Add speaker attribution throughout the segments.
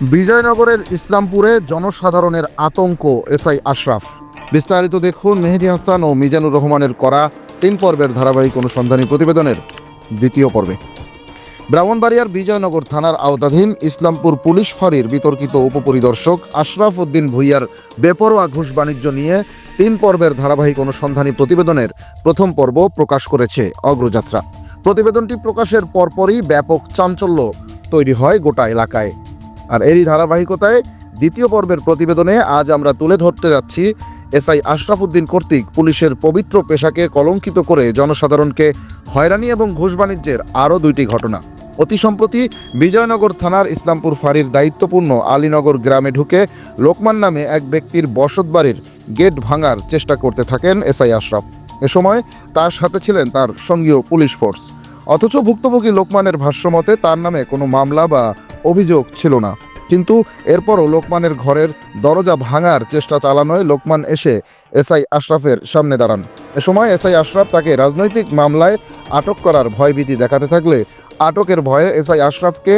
Speaker 1: বিজয়নগরের ইসলামপুরে জনসাধারণের আতঙ্ক, এসআই আশরাফ। বিস্তারিত দেখুন মেহেদি হাসান ও মিজানুর রহমানের করা তিন পর্বের ধারাবাহিক অনুসন্ধানী প্রতিবেদনের দ্বিতীয় পর্বে। ব্রাহ্মণবাড়িয়ার বিজয়নগর থানার আওতাধীন ইসলামপুর পুলিশ ফাঁড়ির বিতর্কিত উপপরিদর্শক আশরাফ উদ্দিন ভুইয়ার বেপরোয়া ঘুষ বাণিজ্য নিয়ে তিন পর্বের ধারাবাহিক অনুসন্ধানী প্রতিবেদনের প্রথম পর্ব প্রকাশ করেছে অগ্রযাত্রা। প্রতিবেদনটি প্রকাশের পরপরই ব্যাপক চাঞ্চল্য তৈরি হয় গোটা এলাকায়। আর এরই ধারাবাহিকতায় দ্বিতীয় পর্বের প্রতিবেদনে আজ আমরা তুলে ধরতে যাচ্ছি এসআই আশরাফ উদ্দিন কর্তৃক পুলিশের পবিত্র পেশাকে কলঙ্কিত করে জনসাধারণকে হয়রানি এবং ঘুষ বাণিজ্যের আরও দুইটি ঘটনা। অতি সম্প্রতি বিজয়নগর থানার ইসলামপুর ফাঁড়ির দায়িত্বপূর্ণ আলীনগর গ্রামে ঢুকে লোকমান নামে এক ব্যক্তির বসতবাড়ির গেট ভাঙার চেষ্টা করতে থাকেন এসআই আশরাফ। এ সময় তার সাথে ছিলেন তার সঙ্গীয় পুলিশ ফোর্স। অথচ ভুক্তভোগী লোকমানের ভাষ্যমতে তার নামে কোনো মামলা বা অভিযোগ ছিল না। কিন্তু এরপরও লোকমানের ঘরের দরজা ভাঙার চেষ্টা চালানোয় লোকমান এসে এসআই আশরাফের সামনে দাঁড়ান। এ সময় এসআই আশরাফ তাকে রাজনৈতিক মামলায় আটক করার ভয়ভীতি দেখাতে থাকলে আটকের ভয়ে এসআই আশরাফকে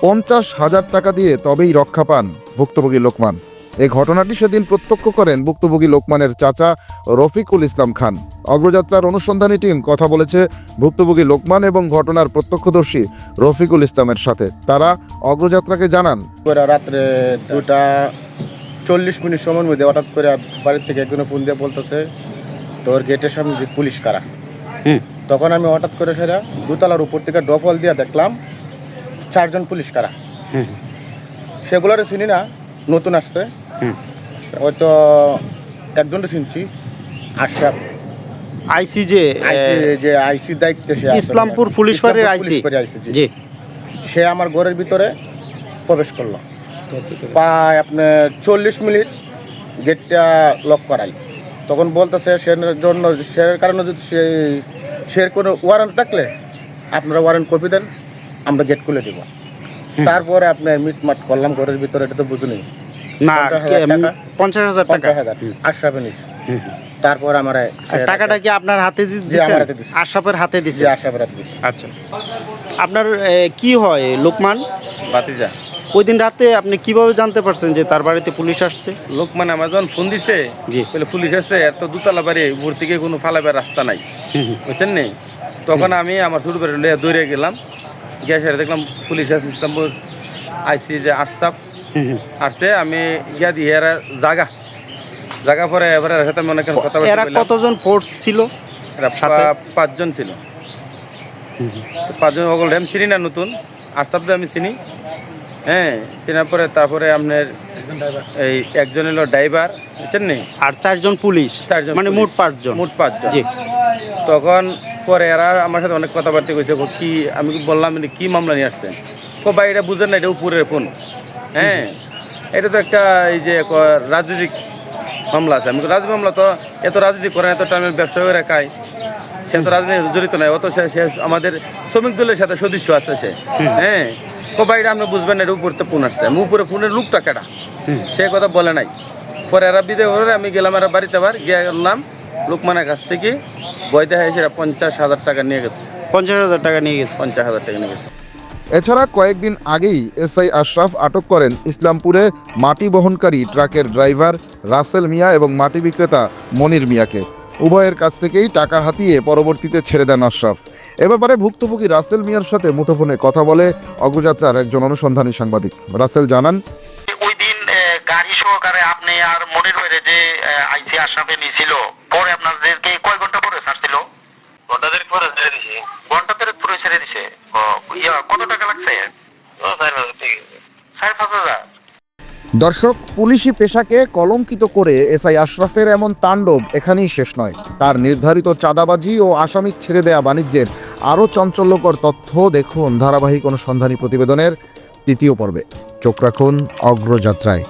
Speaker 1: পঞ্চাশ হাজার টাকা দিয়ে তবেই রক্ষা পান ভুক্তভোগী লোকমান। এই ঘটনাটি সেদিন প্রত্যক্ষ করেন ভুক্তভোগী লোকমানের চাচা রফিকুল ইসলাম খান। অগ্রযাত্রার অনুসন্ধানী টিম কথা বলেছে ভুক্তভোগী লোকমান এবং ঘটনার প্রত্যক্ষদর্শী রফিকুল ইসলামের সাথে। তারা অগ্রযাত্রাকে জানান।
Speaker 2: করে রাত্রে দুটা চল্লিশ মিনিট সময়ের মধ্যে হঠাৎ করে বাড়ির থেকে একজনে ফোন দিয়ে বলতেছে তোর গেটের সামনে পুলিশ কারা? তখন আমি হঠাৎ করে সেটা দুতলার উপর থেকে ডফল দিয়ে দেখলাম চারজন পুলিশ কারা।
Speaker 3: হুম।
Speaker 2: সেগুলোরে চিনি না নতুন আসছে। হয়তো একজনটা চিনছি আশরাফ
Speaker 3: আইসি যে
Speaker 2: যে আইসি দায়িত্বে সে।
Speaker 3: ইসলামপুর পুলিশ ফাঁড়ির
Speaker 2: ইসলামপুর
Speaker 3: আইসি।
Speaker 2: জি। সে আমার ঘরের ভিতরে প্রবেশ করল। প্রায় আপনার চল্লিশ মিনিট গেটটা লক করাই তখন বলতেছে সে জন্য সে কারণে যদি সে সে কোনো ওয়ারেন্ট থাকলে আপনারা ওয়ারেন্ট কপি দেন আমরা গেট খুলে দিব। তারপরে আপনার মিটমাট করলাম ঘরের ভিতরে এটা তো বুঝুনি।
Speaker 3: না
Speaker 2: পঞ্চাশ হাজার
Speaker 3: কে-
Speaker 2: টাকা।
Speaker 3: হাজার
Speaker 2: আশরাফে তারপর আমার
Speaker 3: টাকাটা কি আপনার হাতে
Speaker 2: আমার
Speaker 3: দিছেন?
Speaker 2: হাতে দিছি।
Speaker 3: আশরাফের হাতে দিছে।
Speaker 2: আশরাফে
Speaker 3: আচ্ছা। আপনার কি হয় লোকমান?
Speaker 4: বাতিজা
Speaker 3: ওই দিন রাতে আপনি কীভাবে জানতে পারছেন যে তার বাড়িতে পুলিশ আসছে?
Speaker 4: লোকমান আমাজন ফোন দিছে। বলে পুলিশ আছে এত দুতলা বাড়ি উপর থেকে কোনো ফালাবার রাস্তা নাই। বুঝছেন নি? তখন আমি আমার ছোট বাড়ি দৌড়ে গেলাম। গ্যাসের দেখলাম পুলিশ ইসলামপুর আইসি যে আটসাপ আসছে আমি গিয়া দিয়ে এরা জাগা। জাগা পরে এবারে সাথে মনে করেন কথা
Speaker 3: এরা কতজন ফোর্স ছিল?
Speaker 4: এরা? পাঁচজন ছিল। পাঁচজন ওগুলো আমি চিনি না নতুন আটসাপ আমি চিনি। হ্যাঁ চিনার পরে তারপরে আপনার এই একজন হলো ড্রাইভার বুঝছেন নি?
Speaker 3: আর চারজন পুলিশ?
Speaker 4: চারজন
Speaker 3: মানে। মোট পাঁচজন?
Speaker 4: মোট পাঁচজন।
Speaker 3: জি।
Speaker 4: তখন পরে এরা আমার সাথে অনেক কথাবার্তা কইছে কি আমি বললাম কি মামলা নিয়ে আসছেন? কো ভাই এটা বুঝেন না এটা উপরের ফোন হ্যাঁ এটা তো একটা এই যে রাজনৈতিক মামলা আছে। আমি রাজনৈতিক মামলা তো এত রাজনীতি করে এত টাইমের ব্যবসা করে রাখায় সে তো রাজনীতি জড়িত নাই অত সে আমাদের শ্রমিক দলের সাথে সদস্য আছে সে। হ্যাঁ ভাই এটা আপনি বুঝবেন না এটা উপরে তো ফোন আসছে। আমি উপরে ফোনের লোকটা কেটা সে কথা বলে নাই। পরে এরা বিদে করে আমি গেলাম এরা বাড়িতে আবার গিয়ে গেলাম লোকমানের কাছ থেকে। বই দেখা সেটা পঞ্চাশ হাজার টাকা নিয়ে গেছে।
Speaker 3: পঞ্চাশ হাজার টাকা নিয়ে গেছে।
Speaker 4: পঞ্চাশ হাজার টাকা নিয়ে গেছে।
Speaker 1: এছাড়া কয়েকদিন আগেই এসআই আশরাফ আটক করেন ইসলামপুরে মাটি বহনকারী ট্রাকের ড্রাইভার রাসেল মিয়া এবং মাটি বিক্রেতা মনির মিয়াকে। উভয়ের কাছ থেকেই টাকা হাতিয়ে পরবর্তীতে ছেড়ে দেন আশরাফ। এ ব্যাপারে ভুক্তভোগী রাসেল মিয়ার সাথে মুঠোফোনে কথা বলে অগ্রযাত্রার একজন অনুসন্ধানী সাংবাদিক। রাসেল, জানান।
Speaker 5: ওই দিন গাড়ি সহকারে আপনি আর মনির যে আইসি আসামে নিয়েছিল পরে আপনাদেরকে কয় ঘণ্টা পরে ছাড়ছিল ঘণ্টা দেড় পরে ছেড়ে দিছে ঘণ্টা দেড় পরে ছেড়ে দিছে ও, ইয়া কত টাকা লাগছে সাড়ে পাঁচ হাজার
Speaker 1: দর্শক, পুলিশি পেশাকে কলঙ্কিত করে এসআই আশরাফের এমন তাণ্ডব এখানেই শেষ নয়। তার নির্ধারিত চাঁদাবাজি ও আসামি ছেড়ে দেয়া বাণিজ্যের আরও চাঞ্চল্যকর তথ্য দেখুন ধারাবাহিক অনুসন্ধানী প্রতিবেদনের তৃতীয় পর্বে। চোখ রাখুন অগ্রযাত্রায়।